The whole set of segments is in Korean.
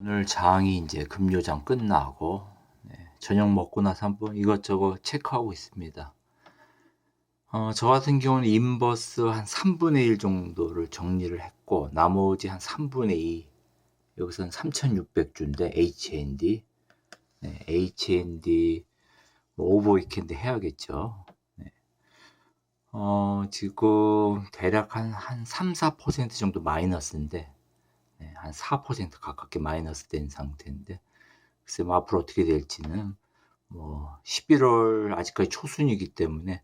오늘 장이 이제 금요장 끝나고 네, 저녁 먹고 나서 한번 이것저것 체크하고 있습니다. 어, 저 같은 경우는 인버스 한 3분의 1 정도를 정리를 했고 나머지 한 3분의 2 여기서는 3600주인데 HND 네, HND 뭐 오버위켄드 해야겠죠. 네. 어, 지금 대략 한, 한 3, 4% 정도 마이너스인데 네, 한4% 가깝게 마이너스 된 상태인데 글쎄 뭐 앞으로 어떻게 될지는 뭐 11월 아직까지 초순이기 때문에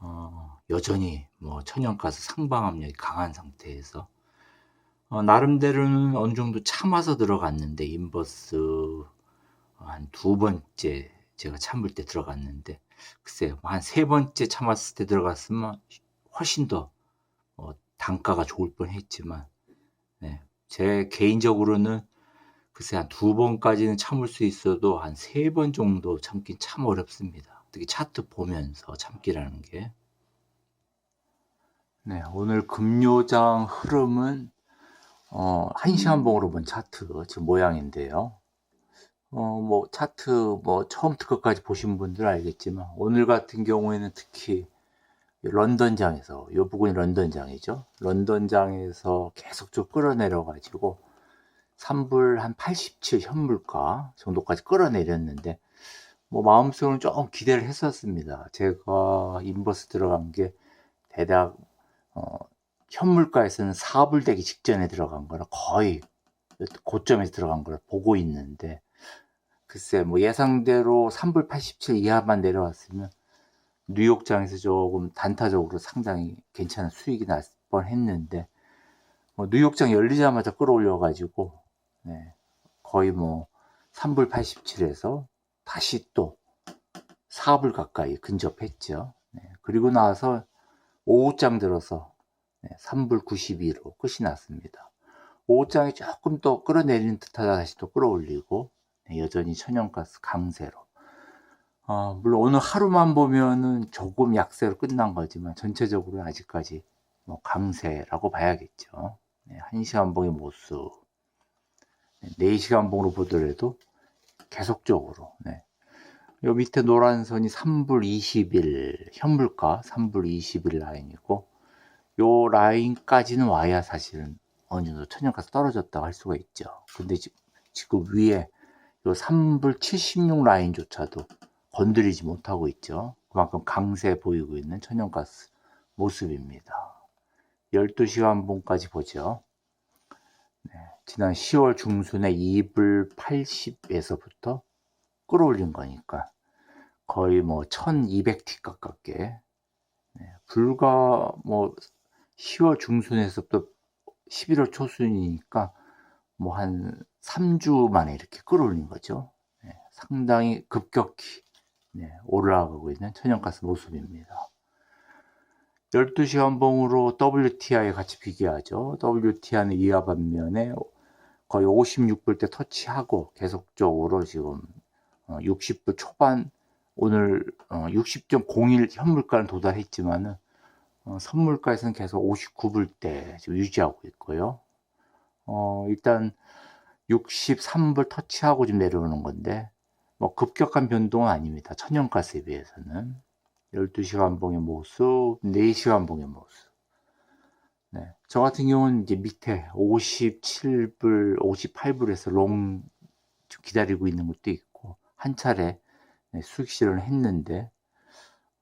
어, 여전히 뭐 천연가스 상방 압력이 강한 상태에서 어, 나름대로는 어느 정도 참아서 들어갔는데 인버스 한 두 번째 제가 참을 때 들어갔는데 글쎄 한 세 번째 참았을 때 들어갔으면 훨씬 더 어, 단가가 좋을 뻔했지만 네, 제 개인적으로는 글쎄 한 두 번까지는 참을 수 있어도 한 세 번 정도 참긴 참 어렵습니다. 특히 차트 보면서 참기라는 게. 네, 오늘 금요장 흐름은 어, 1시간 봉으로 본 차트 지금 모양인데요. 어, 뭐 차트 뭐 처음부터 끝까지 보신 분들 알겠지만 오늘 같은 경우에는 특히 런던장에서 이 부분이 런던장이죠. 런던장에서 계속적으로 끌어내려 가지고 3불 한 87 현물가 정도까지 끌어내렸는데 뭐 마음속으로는 조금 기대를 했었습니다. 제가 인버스 들어간 게 대략 어, 현물가에서는 4불 되기 직전에 들어간 거라 거의 고점에서 들어간 걸 보고 있는데 글쎄 뭐 예상대로 3불 87 이하만 내려왔으면 뉴욕장에서 조금 단타적으로 상당히 괜찮은 수익이 날 뻔했는데 뭐 뉴욕장 열리자마자 끌어올려 가지고 네, 거의 뭐 3불 87에서 다시 또 4불 가까이 근접했죠. 네, 그리고 나서 오후장 들어서 네, 3불 92로 끝이 났습니다. 오후장이 조금 더 끌어내리는 듯하다 다시 또 끌어올리고 네, 여전히 천연가스 강세로 어, 물론 오늘 하루만 보면은 조금 약세로 끝난 거지만 전체적으로 아직까지 뭐 강세라고 봐야겠죠. 네, 1시간 봉의 모습, 네, 4시간 봉으로 보더라도 계속적으로 네. 요 밑에 노란 선이 3불 20일 현물가 3불 20일 라인이고 요 라인까지는 와야 사실은 어느 정도 천연가스 떨어졌다고 할 수가 있죠. 근데 지, 지금 위에 요 3불 76 라인조차도 건드리지 못하고 있죠. 그만큼 강세 보이고 있는 천연가스 모습입니다. 12시간 봉까지 보죠. 네, 지난 10월 중순에 2불 80에서부터 끌어올린 거니까 거의 뭐 1200티 가깝게 네, 불과 뭐 10월 중순에서부터 11월 초순이니까 뭐 한 3주 만에 이렇게 끌어올린 거죠. 네, 상당히 급격히 네, 올라가고 있는 천연가스 모습입니다. 12시간 봉으로 WTI 같이 비교하죠. WTI는 이하 반면에 거의 56불 때 터치하고 계속적으로 지금 60불 초반 오늘 60.01 현물가는 도달했지만은 어, 선물가에서는 계속 59불 때 지금 유지하고 있고요. 어, 일단 63불 터치하고 좀 내려오는 건데 뭐 급격한 변동은 아닙니다. 천연가스에 비해서는 12시간 봉의 모습, 4시간 봉의 모습. 네. 저 같은 경우는 이제 밑에 57불, 58불에서 롱 기다리고 있는 것도 있고 한 차례 네, 수익 실현을 했는데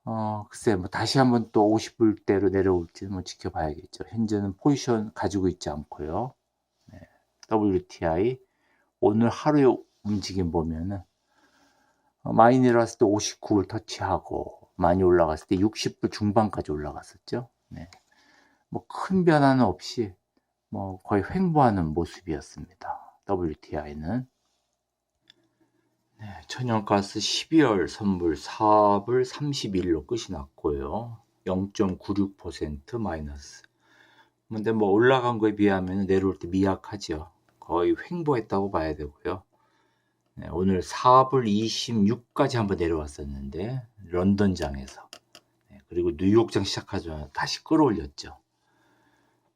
어, 글쎄 뭐 다시 한번 또 50불대로 내려올지는 뭐 지켜봐야겠죠. 현재는 포지션 가지고 있지 않고요. 네. WTI 오늘 하루의 움직임 보면은 어, 많이 내려왔을 때 59불 터치하고 많이 올라갔을 때 60불 중반까지 올라갔었죠. 네. 뭐 큰 변화는 없이 뭐 거의 횡보하는 모습이었습니다. WTI는 네, 천연가스 12월 선물 4불 31로 끝이 났고요. 0.96% 마이너스. 근데 뭐 올라간 거에 비하면 내려올 때 미약하죠. 거의 횡보했다고 봐야 되고요. 네, 오늘 4불 26까지 한번 내려왔었는데 런던장에서 네, 그리고 뉴욕장 시작하자마자 다시 끌어올렸죠.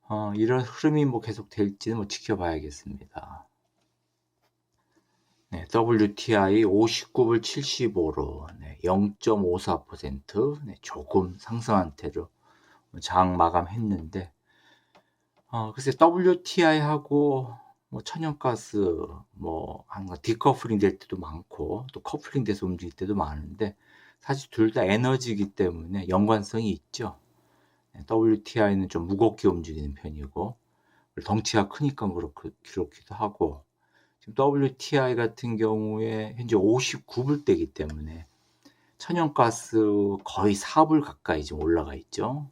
어, 이런 흐름이 뭐 계속 될지는 뭐 지켜봐야겠습니다. WTI 59불 75로 0.54% 네, 조금 상승한 태로 장 마감했는데 어, 글쎄 WTI하고 뭐 천연가스 뭐 항상 디커플링 될 때도 많고 또 커플링 돼서 움직일 때도 많은데 사실 둘 다 에너지이기 때문에 연관성이 있죠. 네, WTI는 좀 무겁게 움직이는 편이고 덩치가 크니까 그렇고 그렇기도 하고 지금 WTI 같은 경우에 현재 59불대이기 때문에 천연가스 거의 4불 가까이 지금 올라가 있죠.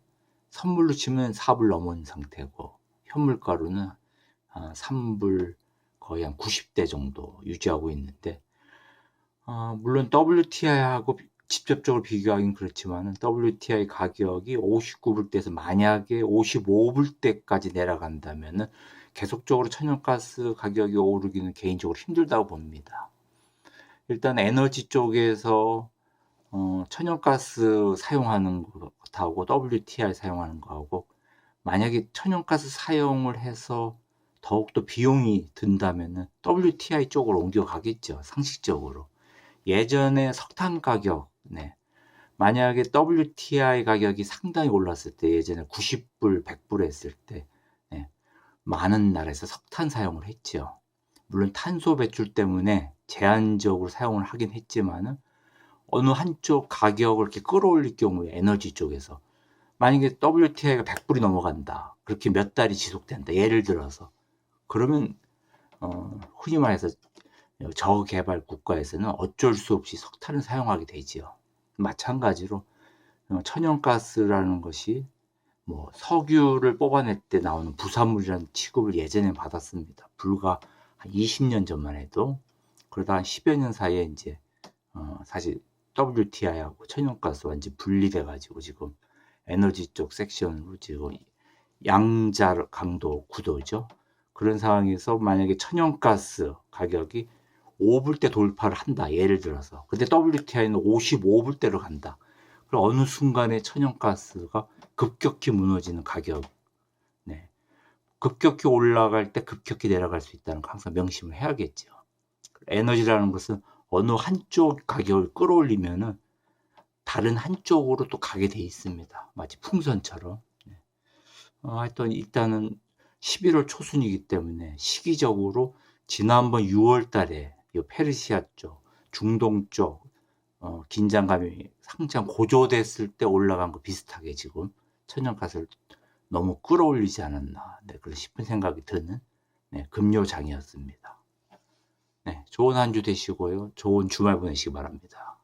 선물로 치면 4불 넘은 상태고 현물가로는 한 3불 거의 한 90대 정도 유지하고 있는데 어, 물론 WTI하고 직접적으로 비교하긴 그렇지만 WTI 가격이 59불대에서 만약에 55불대까지 내려간다면 은 계속적으로 천연가스 가격이 오르기는 개인적으로 힘들다고 봅니다. 일단 에너지 쪽에서 어, 천연가스 사용하는 것하고 WTI 사용하는 거하고 만약에 천연가스 사용을 해서 더욱더 비용이 든다면은 WTI 쪽으로 옮겨가겠죠. 상식적으로. 예전에 석탄 가격, 네. 만약에 WTI 가격이 상당히 올랐을 때 예전에 90불, 100불 했을 때 네. 많은 나라에서 석탄 사용을 했죠. 물론 탄소 배출 때문에 제한적으로 사용을 하긴 했지만은 어느 한쪽 가격을 이렇게 끌어올릴 경우에 에너지 쪽에서 만약에 WTI가 100불이 넘어간다. 그렇게 몇 달이 지속된다. 예를 들어서 그러면 어, 흔히 말해서 저개발 국가에서는 어쩔 수 없이 석탄을 사용하게 되지요. 마찬가지로 어, 천연가스라는 것이 뭐 석유를 뽑아낼 때 나오는 부산물이라는 취급을 예전에 받았습니다. 불과 한 20년 전만 해도 그러다 한 10여 년 사이에 이제 어, 사실 WTI하고 천연가스 완전 분리돼 가지고 지금 에너지 쪽 섹션으로 지금 양자 강도 구도죠. 그런 상황에서 만약에 천연가스 가격이 5불대 돌파를 한다. 예를 들어서. 근데 WTI는 55불대로 간다. 그럼 어느 순간에 천연가스가 급격히 무너지는 가격. 네. 급격히 올라갈 때 급격히 내려갈 수 있다는 거 항상 명심을 해야겠죠. 에너지라는 것은 어느 한쪽 가격을 끌어올리면은 다른 한쪽으로 또 가게 돼 있습니다. 마치 풍선처럼. 네. 어, 하여튼 일단은 11월 초순이기 때문에 시기적으로 지난번 6월 달에 이 페르시아 쪽, 중동 쪽 어, 긴장감이 상장 고조됐을 때 올라간 거 비슷하게 지금 천연가스를 너무 끌어올리지 않았나 네, 그런 싶은 생각이 드는 네, 금요장이었습니다. 네, 좋은 한 주 되시고요. 좋은 주말 보내시기 바랍니다.